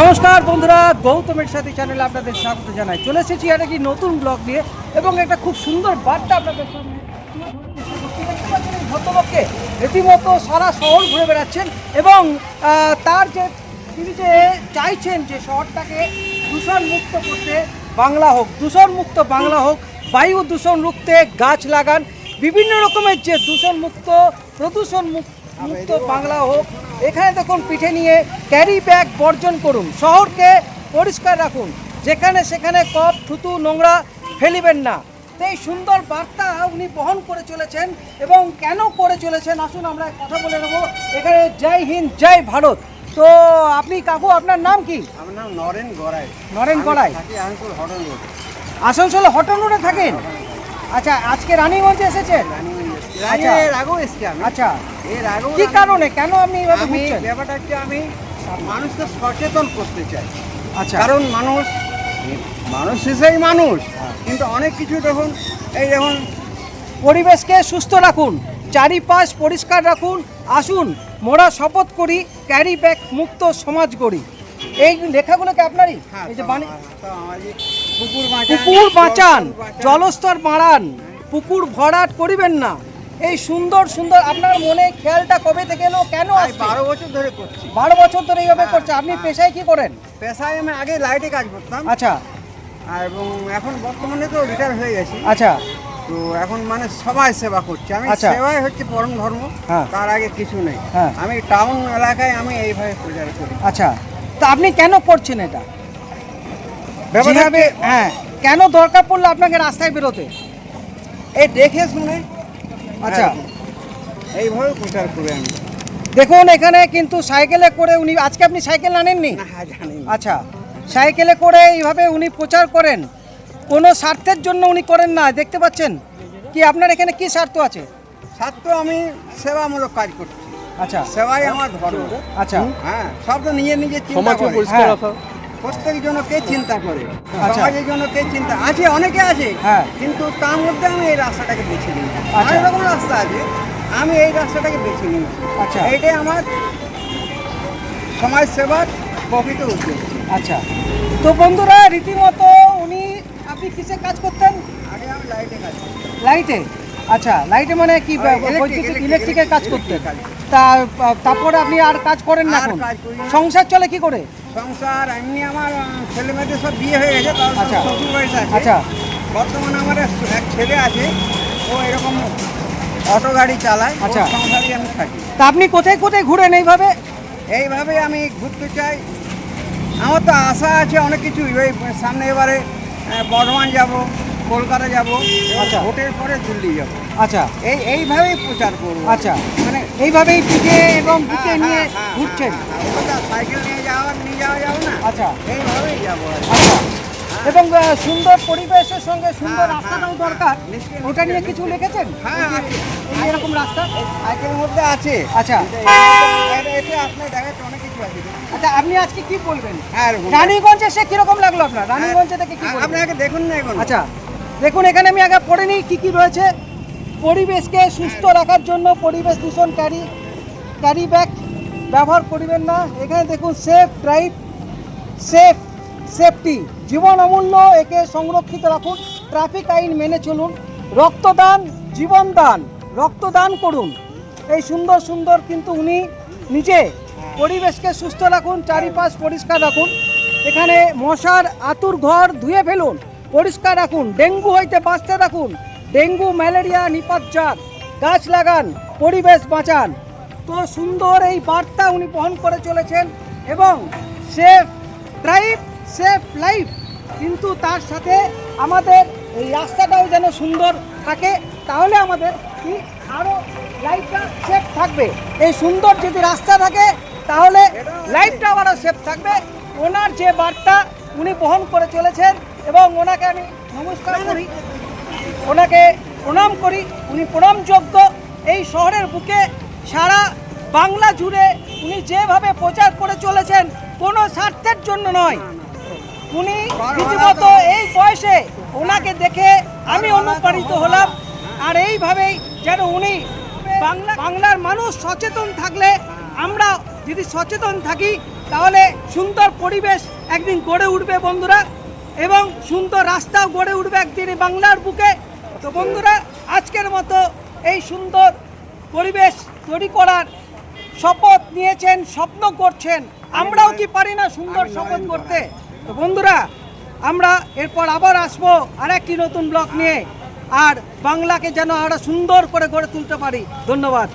নমস্কার বন্ধুরা, গৌতমের সাথে চ্যানেলে আপনাদের স্বাগত জানাই। চলে এসেছি একটা কি নতুন ব্লগ নিয়ে এবং একটা খুব সুন্দর বার্তা আপনাদের সামনে। ভদ্রলোককে রীতিমতো সারা শহর ঘুরে বেড়াচ্ছেন এবং তার যে, তিনি যে চাইছেন যে শহরটাকে দূষণমুক্ত করতে বাংলা হোক দূষণমুক্ত বাংলা হোক, বায়ু দূষণ রুখতে গাছ লাগান, বিভিন্ন রকমের যে দূষণমুক্ত প্রদূষণ মুক্ত বাংলা হোক এখানে দেখুন পিঠে নিয়ে ক্যারি ব্যাগ বর্জন করুন। শহরকে পরিষ্কার রাখুন। যেখানে সেখানে কপ থুতু নোংরা ফেলিবেন না। তো এই সুন্দর বার্তা উনি বহন করে চলেছেন এবং কেন করে চলেছেন আসুন আমরা কথা বলে নেব। এখানে জয় হিন্দ জয় ভারত। তো আপনি কাকু আপনার নাম কি? আমার নাম নরেন গড়াই। নরেন গড়াই? আসানসোলে হটন রোডে থাকেন? আচ্ছা আজকে রানীগঞ্জে এসেছেন? আচ্ছা। এর আগেও এসছি আমি। আচ্ছা। এর আগেও কি কারণে? কেন আপনি এভাবে আমি ঘুরছেন? ব্যাপারটা হচ্ছে আমি মানুষকে সচেতন করতে চাই। আচ্ছা। কারণ মানুষ মানুষ হিসেবেই মানুষ। কিন্তু অনেক কিছু দেখুন এই দেখুন। পরিবেশকে সুস্থ রাখুন চারিপাশ পরিষ্কার রাখুন আসুন মোরা শপথ করি ক্যারি ব্যাগ মুক্ত সমাজ গড়ি। এই লেখাগুলোকে আপনারই? হ্যাঁ, এই যে পুকুর বাঁচান জলস্তর জলস্তর বাড়ান। পুকুর ভরাট করিবেন না। এই সুন্দর সুন্দর আপনার মনে খেয়ালটা কবে থেকে এলো কেন বারো বছর ধরে করছি। বারো বছর ধরে এইভাবে হ্যাঁ, করছে আপনি হ্যাঁ। পেশায় কি করেন? পেশায় আমি আগে লাইটে কাজ করতাম। আচ্ছা। আর এবং এখন বর্তমানে তো রিটায়ার হয়ে গেছি। আচ্ছা। তো এখন মানে সবাই সেবা করছে। আমি আচ্ছা। সেবাই হচ্ছে পরম ধর্ম হ্যাঁ। তার আগে কিছু নেই। আমি টাউন এলাকায় আমি এইভাবে প্রচার করি। আচ্ছা। তা আপনি কেন করছেন এটা? হ্যাঁ। কেন দরকার পড়ল আপনাকে রাস্তায় বেরোতে? এই দেখে শুনে আচ্ছা। হ্যাঁ, এইভাবে প্রচার করি আমি। দেখুন এখানে কিন্তু সাইকেলে করে উনি আজকে আপনি সাইকেল আনেননি? না জানি না। আচ্ছা সাইকেলে করে এইভাবে উনি প্রচার করেন কোনো স্বার্থের জন্য উনি করেন না দেখতে পাচ্ছেন? কি আপনার এখানে কি স্বার্থ আছে? স্বার্থ আমি সেবামূলক কাজ করছি। আচ্ছা। সেবাই আমার ধর্ম। আচ্ছা। হ্যাঁ সব তো নিজে নিজে চিন্তা সমাজকে করে। পরিষ্কার হ্যাঁ। রাখা প্রত্যেক জন কে চিন্তা করে আচ্ছা। সমাজের জন্য কে চিন্তা আছে অনেকে আছে হ্যাঁ। কিন্তু তার মধ্যে আমি এই রাস্তাটাকে বেছে নিই আচ্ছা। অনেক রকম রাস্তা আছে আমি এই রাস্তাটাকে বেছে নিই আচ্ছা। এইটাই আমার সমাজ সেবার প্রকৃত উদ্যোগ আচ্ছা। তো বন্ধুরা রীতিমতো উনি আপনি কিসে কাজ করতেন? আগে আমি লাইটে কাজ লাইটে? আচ্ছা লাইটে মানে কি বৈদ্যুতিক ইলেকট্রিকের কাজ করতেন? তা তারপরে আপনি আর কাজ করেন না। সংসার চলে কি করে? সংসার এমনি আমার আহ, ছেলে মেয়েদের সব বিয়ে হয়ে গেছে আচ্ছা। শ্বশুর বাড়িতে আছে। আচ্ছা। বর্তমানে আমার এক ছেলে আছে ও এরকম অটো গাড়ি চালায় আচ্ছা। আচ্ছা। সংসারই আমি থাকি। তা আপনি কোথায় কোথায় ঘুরেন এইভাবে? এইভাবে আমি ঘুরতে চাই। আমার তো আশা আছে অনেক কিছু। ওই সামনে এবারে বর্ধমান যাব কলকাতা যাব আচ্ছা। ভোটের পরে দিল্লি যাব। আচ্ছা। এই এইভাবেই প্রচার করব। আচ্ছা। মানে এইভাবেই পিঠে এবং বুকে হ্যাঁ, নিয়ে হ্যাঁ, ঘুরছেন। হ্যাঁ, ওটা সাইকেল নিয়ে যাওয়া নিয়ে যাওয়া যাবে না? আচ্ছা। এইভাবেই যাব আচ্ছা। এবং সুন্দর পরিবেশের সঙ্গে সুন্দর রাস্তাটাও দরকার। ওটা নিয়ে কিছু লিখেছেন? হ্যাঁ, এরকম রাস্তা? সাইকেলের মধ্যে আছে। আচ্ছা। আপনার দেখাচ্ছে অনেক কিছু আছে। আচ্ছা আপনি আজকে কি বলবেন? রানীগঞ্জে সে কীরকম লাগল আপনার? রানীগঞ্জে থেকে কি আপনি আগে দেখুন না এখন। আচ্ছা। দেখুন এখানে আমি আগে পড়ে নিই কী কী রয়েছে। পরিবেশকে সুস্থ রাখার জন্য পরিবেশ দূষণ ক্যারি ক্যারি ব্যাগ ব্যবহার করিবেন না। এখানে দেখুন সেফ ড্রাইভ সেফ সেফটি জীবন অমূল্য, একে সংরক্ষিত রাখুন। ট্রাফিক আইন মেনে চলুন। রক্তদান জীবনদান রক্তদান করুন। এই সুন্দর সুন্দর কিন্তু উনি নিজে পরিবেশকে সুস্থ রাখুন, চারিপাশ পরিষ্কার রাখুন। এখানে মশার আতুর ঘর ধুয়ে ফেলুন, পরিষ্কার রাখুন। ডেঙ্গু হইতে বাঁচতে রাখুন। ডেঙ্গু, ম্যালেরিয়া নিপাতজাত, গাছ লাগান, পরিবেশ বাঁচান। তো সুন্দর এই বার্তা উনি বহন করে চলেছেন এবং সেফ ড্রাইভ, সেফ লাইফ। কিন্তু তার সাথে আমাদের এই রাস্তাটাও যেন সুন্দর থাকে, তাহলে আমাদের কি আরও লাইফটা সেফ থাকবে? এই সুন্দর যদি রাস্তা থাকে, তাহলে লাইফটা আরও সেফ থাকবে। ওনার যে বার্তা উনি বহন করে চলেছেন এবং ওনাকে আমি নমস্কার করি। ওনাকে প্রণাম করি। উনি প্রণামযোগ্য। এই শহরের বুকে সারা বাংলা জুড়ে উনি যেভাবে প্রচার করে চলেছেন, কোনো স্বার্থের জন্য নয়। উনি রীতিমতো এই বয়সে ওনাকে দেখে আমি অনুপ্রাণিত হলাম। আর এইভাবেই যেন উনি বাংলা, বাংলার মানুষ সচেতন থাকলে, আমরা যদি সচেতন থাকি, তাহলে সুন্দর পরিবেশ একদিন গড়ে উঠবে বন্ধুরা। এবং সুন্দর রাস্তাও গড়ে উঠবে একদিন বাংলার বুকে। তো বন্ধুরা, আজকের মতো এই সুন্দর পরিবেশ তৈরি করার শপথ নিয়েছেন, স্বপ্ন করছেন। আমরাও কি পারি না সুন্দর শপথ করতে? তো বন্ধুরা, আমরা এরপর আবার আসব আর একটি নতুন ব্লগ নিয়ে, আর বাংলাকে যেন আমরা সুন্দর করে গড়ে তুলতে পারি। ধন্যবাদ।